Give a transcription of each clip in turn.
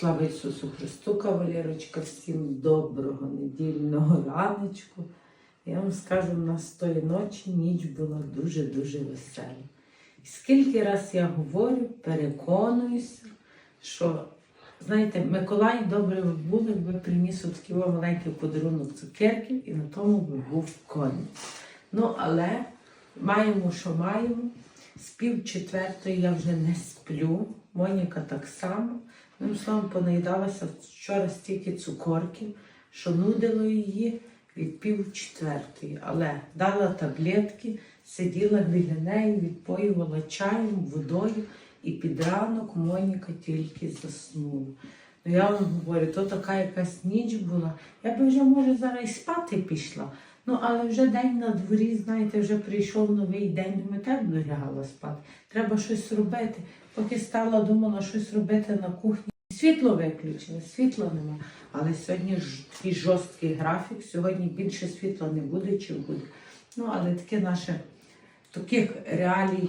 Слава Ісусу Христу, кавалерочка, всім доброго недільного раночку. Я вам скажу, у нас тої ночі ніч була дуже-дуже весела. І скільки раз я говорю, переконуюся, що, знаєте, Миколай добре було, якби приніс такий маленький подарунок цукерків і на тому би був конець. Ну, але маємо, що маємо. З пів четвертої я вже не сплю. Моніка так само. Одним словом, понаїдалася вчора стільки цукорків, що нудило її від пів четвертої. Але дала таблетки, сиділа біля неї, відпоювала чаєм, водою, і під ранок Моніка тільки заснула. Ну я вам говорю, то така якась ніч була. Я би вже, може, зараз і спати пішла. Ну, але вже день на дворі, знаєте, вже прийшов новий день, думаю, так б лягала спати. Треба щось робити. Поки стала, думала щось робити на кухні. Світло виключили, світла нема. Але сьогодні ж такий жорсткий графік. Сьогодні більше світла не буде, чи буде. Ну, але таке наше таких реалій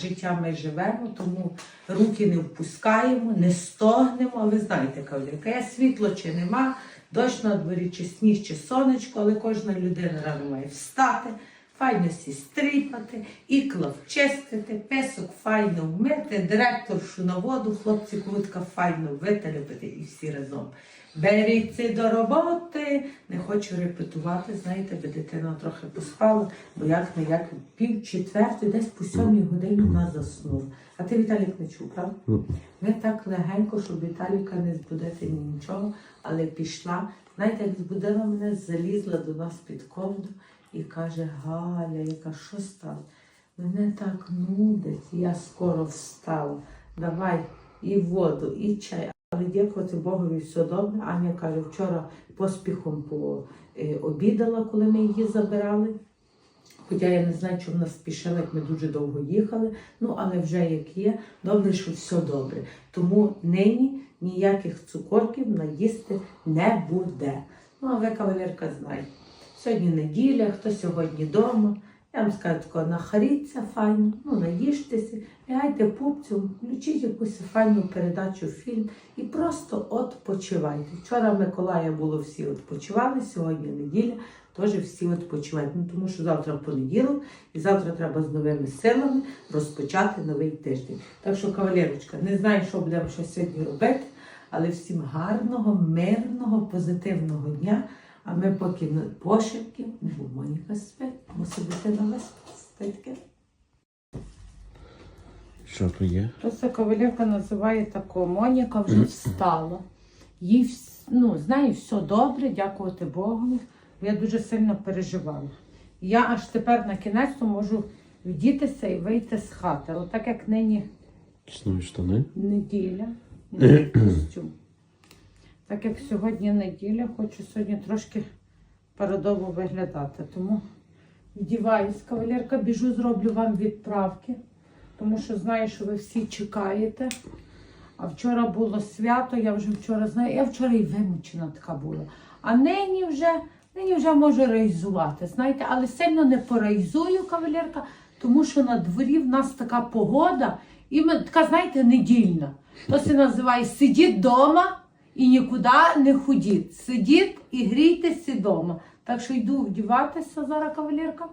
життя ми живемо, тому руки не впускаємо, не стогнемо. Ви знаєте, кавалерка, є світло чи нема, дощ на дворі, чи сніг, чи сонечко, але кожна людина рано має встати, файно сі стріпати, ікла вчистити, песок файно вмити, директоршу на воду, хлопці кутка файно вителепити і всі разом. Беріться до роботи. Не хочу репетувати, знаєте, би дитина трохи поспала, бо як не як пів четвертої, десь по сьомій годині вона заснула. А ти Віталік не чув, правда? Ми так легенько, щоб Віталіка не збудити нічого, але пішла. Знаєте, як збудила мене, залізла до нас під ковду і каже: Галя, яка що стало? Мене так нудить, я скоро встала. Давай і воду, і чай. Але дякувати Богові, все добре. Аня каже, вчора поспіхом пообідала, коли ми її забирали. Хоча я не знаю, чому нас спішили, як ми дуже довго їхали. Ну, але вже як є, добре, що все добре. Тому нині ніяких цукорків наїсти не буде. Ну, а ви, кавалерка, знаєте. Сьогодні неділя, хто сьогодні вдома. Я вам скажу тако, нахаріться файно, ну наїжтеся, лягайте пупцю, включіть якусь файну передачу, фільм і просто відпочивайте. Вчора Миколая було всі відпочивали, сьогодні неділя, теж всі відпочивають. Ну, тому що завтра понеділок і завтра треба з новими силами розпочати новий тиждень. Так що, кавалерочка, не знаю, що будемо сьогодні робити, але всім гарного, мирного, позитивного дня. А ми поки на пошепки, бо Моніка спить, мусить бути на спитки. Що то є? Просто кавалерка називає тако, Моніка вже встала. Їй вс- ну, з нею все добре, дякувати Богу. Я дуже сильно переживала. Я аж тепер на кінець можу вдітися і вийти з хати. Але так як нині Снові штани. неділя, не костюм. Так як сьогодні неділя, хочу сьогодні трошки парадово виглядати. Тому вдіваюсь, кавалерка, біжу, зроблю вам відправки, тому що знаю, що ви всі чекаєте. А вчора було свято, я вже вчора знаю, я вчора і вимучена така була. А нині вже, нині вже можу реалізувати, знаєте, але сильно не порайзую, кавалерка, тому що на дворі в нас така погода, і ми, така, знаєте, недільна. То се називає сидіть вдома і нікуди не ходіть. Сидіть і грійтеся вдома. Так що йду вдіватися зараз, кавалерка.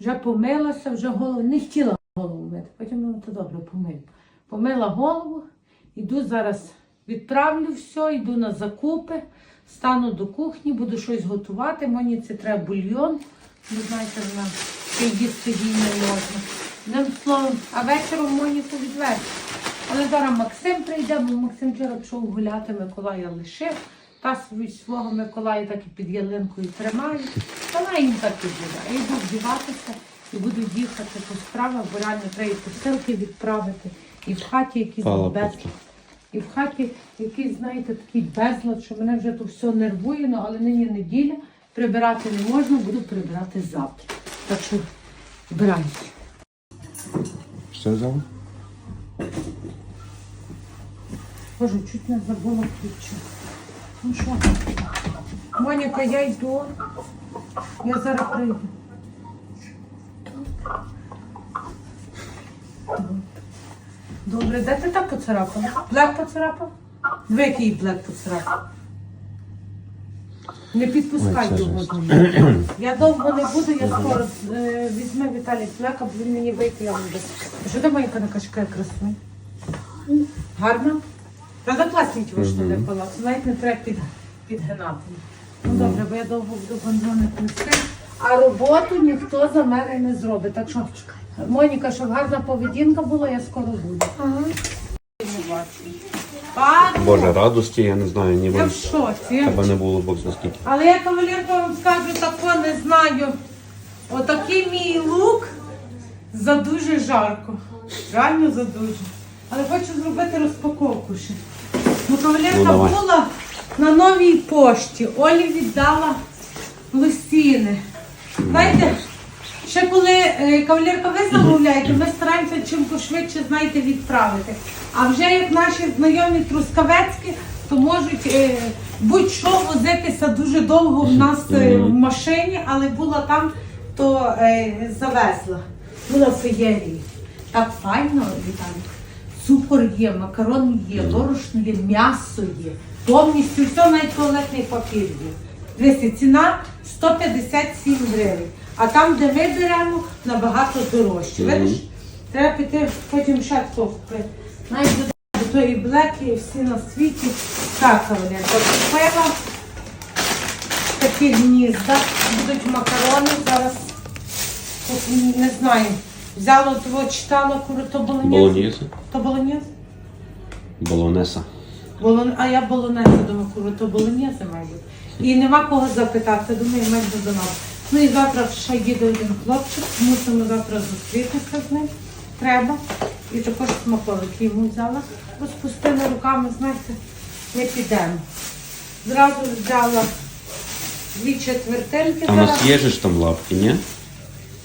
Вже помилася, вже голову, не хотіла голову мити. Потім ну, то добре помию. Помила голову, йду зараз, відправлю все, йду на закупи, стану до кухні, буду щось готувати. Мені це треба бульйон. Ви знаєте, вона їсти їй не можна. Одним словом, а вечором Моніку відвезти. Але зараз Максим прийде, бо Максим вчора пішов гуляти, Миколая лишив. Та свого Миколая так і під ялинкою тримає. Вона їм так і буде. Я йду вдіватися і буду їхати по справах, бо реально треба і посилки відправити. І в хаті якісь безлад. І в хаті якийсь, знаєте, такий безлад, що мене вже то все нервує, ну, але нині неділя, прибирати не можна, буду прибирати завтра. Так що вбираюся. Все взяла? Боже, чуть не забула ключі. Ну що? Моніка, я йду. Я зараз прийду. Добре, де ти так поцарапала? Плек поцарапав? Диви, який блек посрав. Не підпускай його до мене. Я довго не буду, я скоро е, візьме Віталій блека, бо він мені вийти, я вам. Що ти моя накачка красуня? Гарно? Правда, класні ті вийшли Мгм. палац. Навіть не треба під, підгинати. Ну добре, бо я довго буду бандони плести. А роботу ніхто за мене не зробить. Так що, Моніка, щоб гарна поведінка була, я скоро буду. Не бачу. Пару. Боже, радості, я не знаю, ніби Я в шоці. тебе не було бокс наскільки. Але я кавалерка вам скажу тако, не знаю. Отакий мій лук за дуже жарко. Реально за дуже. Але хочу зробити розпаковку ще. Ну, кавалерка Ну, була на новій пошті. Олі віддала лосіни. Знаєте, ще коли е, кавалерка ви замовляєте, ми стараємося чим пошвидше знаєте відправити. А вже як наші знайомі трускавецькі, то можуть е, будь-що возитися дуже довго в нас е, в машині, але була там, то е, завезла. Була в феєрії. Так файно, Віталій. Цукор є, макарон є, борошно є, м'ясо є. Повністю все, навіть туалетний папір є. Дивіться, ціна 157 гривень. А там, де ми беремо, набагато дорожче. Видиш? Треба піти потім ще хто. Навіть до то і блеки, і всі на світі. Так, кавалерка, купила такі гнізда. Будуть макарони зараз. Не знаю. Взяла того, читала куру, то болонєз. Болоньєза? То болонєз? Болонеса. Болон... А я болонеза, думаю, куру, то має. І нема кого запитати, думаю, менше до нас. Ну і завтра ще їде один хлопчик, мусимо завтра зустрітися з ним. Треба. І також смаковики йому взяла. Бо з пустими руками, знаєте, не підемо. Зразу взяла дві четвертинки. А у нас є же ж там лапки, ні?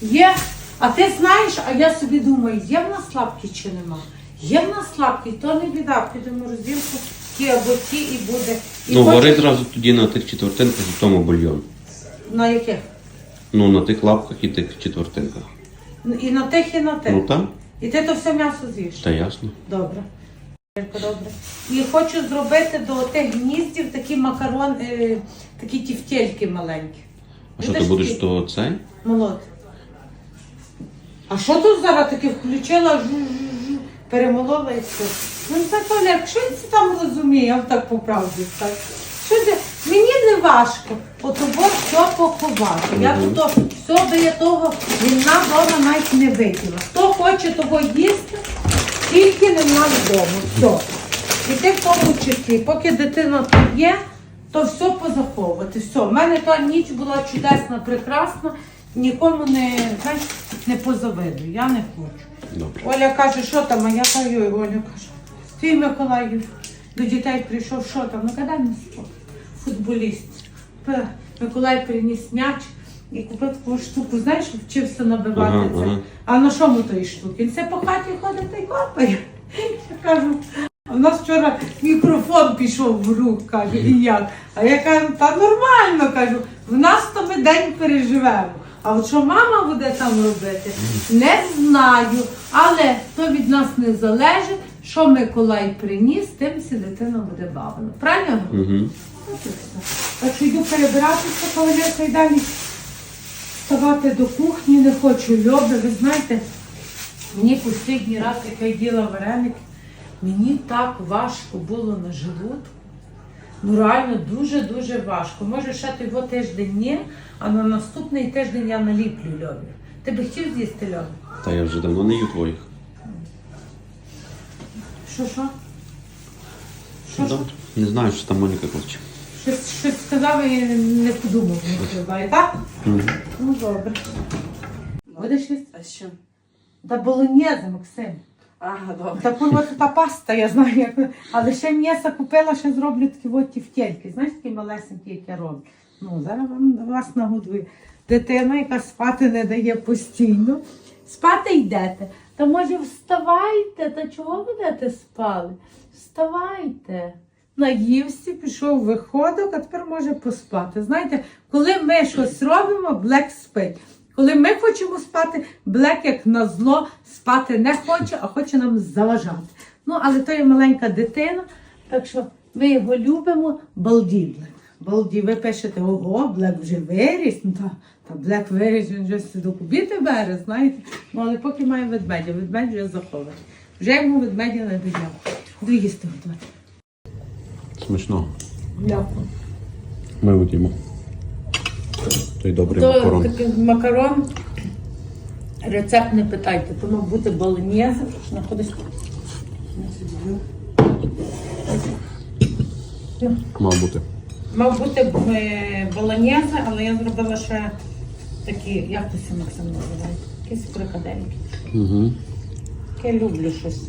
Є. А ти знаєш, а я собі думаю, є в нас лапки чи нема? Є в нас лапки, то не біда, підемо розділку, ті або ті і буде. І Ну, потім- вари зразу тоді на тих четвертинках і в тому бульйон. На яких? Ну, на тих лапках і тих четвертинках. І на тих, і на тих. Ну так, І ти то все м'ясо з'їш. та ясно. Добре. Добре. І хочу зробити до тих гніздів такі макарон, е, такі тівтєльки маленькі. А що ти Видиш, будеш такі? то цей? Молод. А що тут зараз таке включила, жу-жу-жу, перемолола і все. Ну це Олег, що він це там розуміє, я вам так по правді так. Що це? Мені не важко, от того все поховати. Я тут все біля того вільна вдома навіть не виділа. Хто хоче того їсти, тільки не в нас вдома. Все. І ти в тому числі, поки дитина тут є, то все позаховувати. Все. У мене та ніч була чудесна, прекрасна, нікому не, знаєш, не позавидую. Я не хочу. Добре. Оля каже, що там, а я кажу, «Ой, Оля каже, твій Миколаїв до дітей прийшов, що там? Ну він спав? Футболіст. Миколай приніс м'яч і купив таку штуку, знаєш, вчився набивати Ага, це. ага. А на чому тої штуки? Він все по хаті ходить та й копає. Я кажу, в нас вчора мікрофон пішов в рук, каже, і як? А я кажу, та нормально кажу, в нас то ми день переживемо. А от що мама буде там робити, не знаю. Але то від нас не залежить, що Миколай приніс, тим всі дитина буде бавлена. Правильно? Угу. Так що йду перебиратися, кавалерка, і далі вставати до кухні не хочу. Льоби, ви знаєте, мені останній раз, як я їла вареники, мені так важко було на животку. Ну реально дуже-дуже важко. Може, ще того тиждень ні, а на наступний тиждень я наліплю льобів. Ти би хотів з'їсти льоби? Та я вже давно не їв твоїх. Що, що? Що, що? Не знаю, що там Моніка хоче. Щось, щось сказав і не подумав, не сказав, так? Ну добре. Будеш їсти? А що? Та болоньєза, Максим. Ага, добре. Та от та паста, я знаю, як. Але ще м'ясо купила, ще зроблю такі от тівтєльки. Знаєш, такі малесенькі, як я роблю. Ну, зараз вам вас нагодую. Дитина, яка спати не дає постійно. Спати йдете. Та може вставайте, та чого будете спали? Вставайте. Наївся, пішов виходок, а тепер може поспати. Знаєте, коли ми щось робимо, Блек спить. Коли ми хочемо спати, Блек, як на зло, спати не хоче, а хоче нам заважати. Ну, але то є маленька дитина, Так що ми його любимо, балді Блек. Балді, ви пишете, ого, Блек вже виріс. Ну, та, та Блек виріс, він вже до кубіти бере, знаєте. Ну, але поки має ведмедя, ведмедь вже захований. Вже йому ведмедя не доїв. Буду їсти готувати. Смачно. Дякую. Ми їмо. Той добрий То макарон. такий макарон. Рецепт не питайте, то мав бути болоньєзе, знаходиться. Мав бути. Мав бути е, але я зробила ще такі, як то сі Максим називає? Якісь фрикадельки. Угу. Я люблю щось.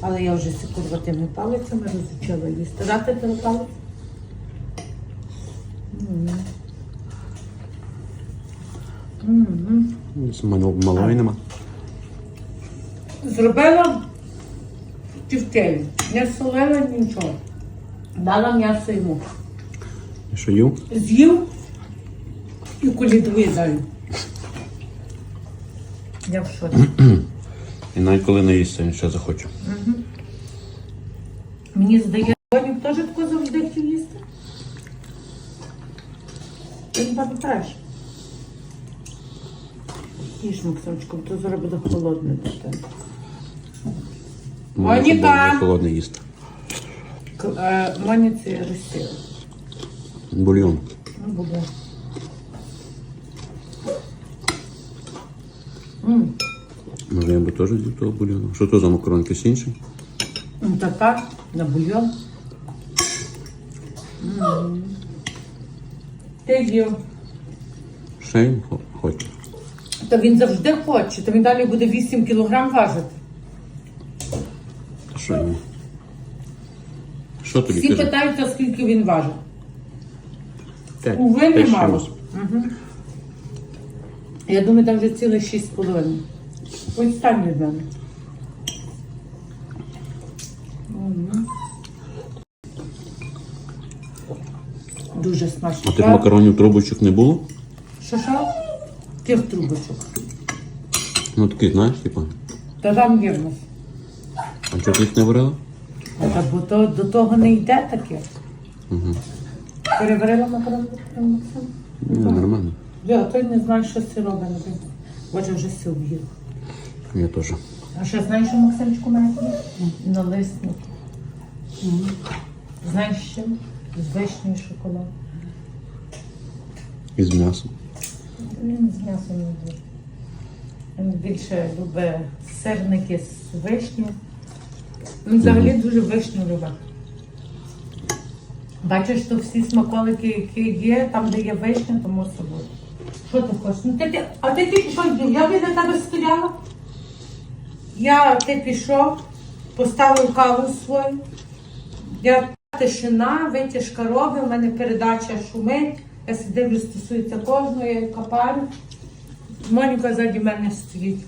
Але я вже ці курватими палицями розучила їсти. Дати тебе палець? Малої нема. Зробила тівтелі. Не солила нічого. Дала м'ясо йому. І що їв? З'їв і колідує далі. Я в шоці. І навіть коли не їсться, він ще захоче. Мені здається, Ванюк теж тако завжди хотів їсти. Він там треш. Їж, Максимчику, то зараз буде холодне для тебе. Моніка буде їсти. К- е, Моніці розсіли. Бульйон. Ну, буде. М, Може, я би теж з'їв того бульйону. Що то за макарон? Якийсь інший? м, Така на бульйон. М. Ти їв. Ще він хо- хоче. Та він завжди хоче, то він далі буде 8 кілограм важити. Що йому? Що тобі Всі каже? питаються, скільки він важить. Уви немало. чимось. Я думаю, там вже цілих 6,5. Ось там від мене. Мгм. Дуже смачно. А тих макаронів трубочок не було? Що що? Тих трубочок. Ну таких, знаєш, типу. Та там є. А чого ти їх не варила? Та бо то до того не йде таке. Угу. Переварила макарони? Ну, нормально. Я той не знаю, що це робить. Боже, вже все в'їв. Я теж. А ще знаєш, що Максимчику має бути? Налисники. Знаєш чим? З вишнею шоколад. І з м'ясом. Він з м'ясом не буде. Він більше любить сирники з вишні. Він взагалі дуже вишню любить. Бачиш, що всі смаколики, які є, там, де є вишня, то може бути. Що ти хочеш? Ну, ти, ти, а ти їв? Я біля тебе стояла. Я ти пішов, поставив каву свою. Я тишина, витяжка робить, у мене передача шумить. Я сидив, стосується кожного, я капаю. Моніка ззаді мене стоїть.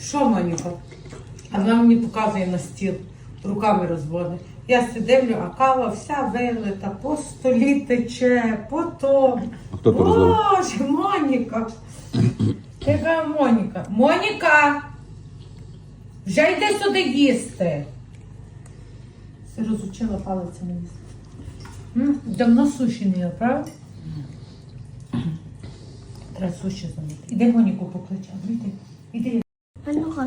Що Моніка? А вона мені показує на стіл, руками розводить. Я сидивлю, а кава вся вилита, по столі тече, по тому. А хто то? Боже, Моніка. Яка Моніка? Моніка! Вже йди сюди їсти. Все розучила палицями їсти. Давно суші не їла, правда? Треба суші замити. Іди Моніку покличе. Іди. Іди.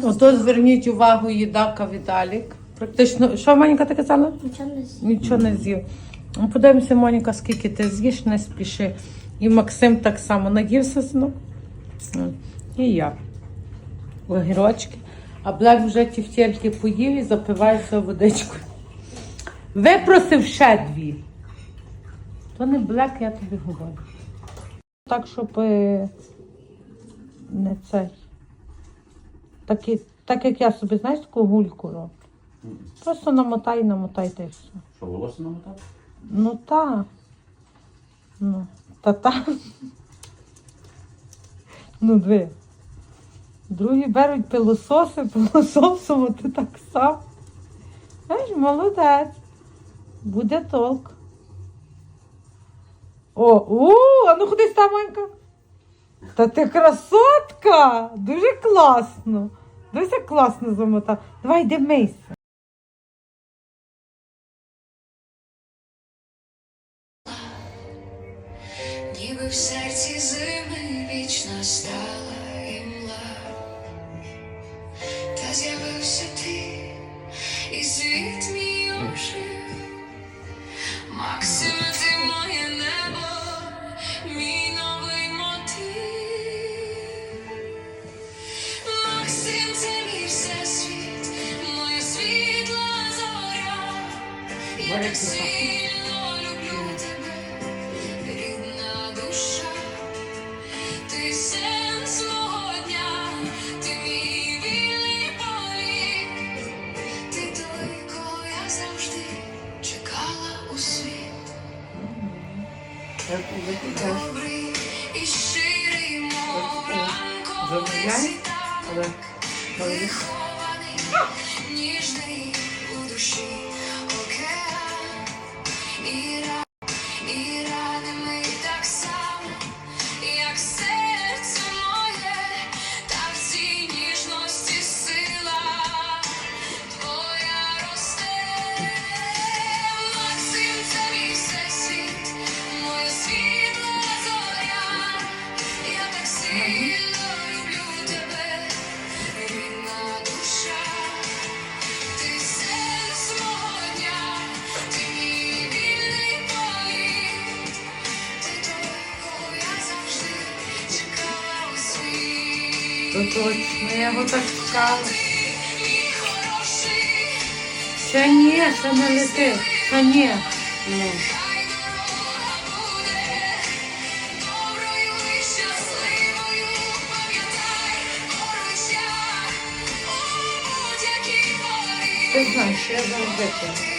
Ото зверніть увагу, їдака Віталік. Практично, що Моніка ти казала? Нічого не з'їв. Нічого не з'їв. Ну, Подивимося, Моніка, скільки ти з'їш, не спіши. І Максим так само наївся знов. І я. Огірочки. А Блек вже ті втільки поїв і запивається водичкою. Випросив ще дві. То не Блек, я тобі говорю. Так, щоб е, не цей. Так, і- так як я собі, знаєш, таку гульку роблю. Просто намотай, намотай та й все. Що, волосся намотав? Ну та. Ну, та та. Ну, диви. Другі беруть пилососи, пилососом, ти так сам. Знаєш, молодець. Буде толк. О, у, а ну ходи Самонька. Та ти красотка! Дуже класно. Дуже класно замотав. Давай йди. Where is this? то точно, я його так чекала. Ще ні, ще не летить, ще ні. Ну. Ти знаєш, я завжди.